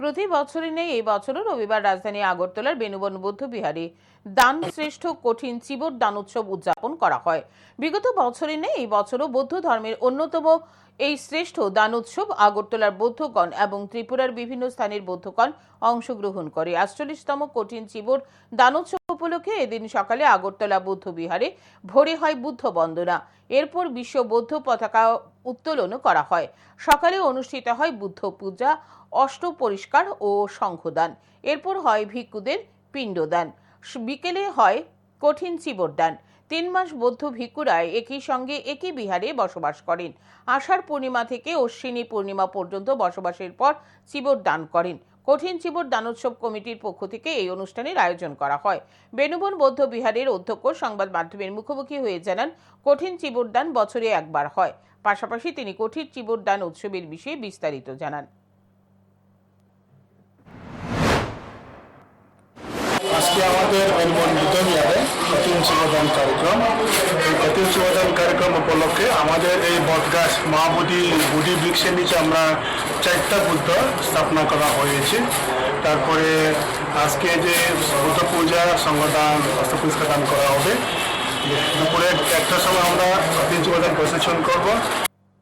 প্রতি বছরই নেই, এই বছরও রবিবার রাজধানী আগরতলার বেনুবন বৌদ্ধ বিহারে দান শ্রেষ্ঠ কঠিন চিবর দান উৎসব উদযাপন করা হয়। বিগত বছরই নেই, এই বছরও বৌদ্ধ ধর্মের অন্যতম এই শ্রেষ্ঠ দান উৎসব আগরতলার বৌদ্ধগণ এবং ত্রিপুরার বিভিন্ন স্থানের বৌদ্ধগণ অংশগ্রহণ করে। আটচল্লিশতম কঠিন চিবর দান উৎসব উপলক্ষে এদিন সকালে আগরতলা বৌদ্ধ বিহারে ভোরে হয় বুদ্ধ বন্দনা। এরপর বিশ্ব বৌদ্ধ পতাকা উত্তোলন করা হয়। সকালে অনুষ্ঠিত হয় বুদ্ধ পূজা, অষ্ট পরিষ্কার ও শঙ্খদান। এরপর হয় ভিক্ষুদের পিণ্ডদান। বিকেলে হয় কঠিন চিবরদান। তিন মাস বৌদ্ধ ভিক্ষুরা একই সঙ্গে একই বিহারে বসবাস করেন। আষাঢ় পূর্ণিমা থেকে অশ্বিনী পূর্ণিমা পর্যন্ত বসবাসের পর চিবর দান করেন। কঠিন চিবর দানোৎসব কমিটির পক্ষ থেকে এই অনুষ্ঠানের আয়োজন করা হয়। বেনুবন বৌদ্ধ বিহারের অধ্যক্ষ সংবাদ মাধ্যমের মুখোমুখি হয়ে জানান, কঠিন চিবর দান বছরে একবার হয়। পাশাপাশি তিনি কঠিন চিবর দান উৎসবের বিষয়ে বিস্তারিত জানান। আজকে আমাদের মেলবোর্ন কঠিন শিবদান কার্যক্রম এই কঠিন শিবদান কার্যক্রম উপলক্ষে আমাদের এই বটগাছ মহাবুদ্ধি বুদ্ধি বৃক্ষের নিচে আমরা চারটা বুদ্ধ স্থাপনা করা হয়েছে। তারপরে আজকে যে বুদ্ধ পূজা সংগঠন অস্ত্র পুরস্কার দান করা হবে। দুপুরে একটার সময় আমরা কঠিন শিবদান প্রশিক্ষণ করব।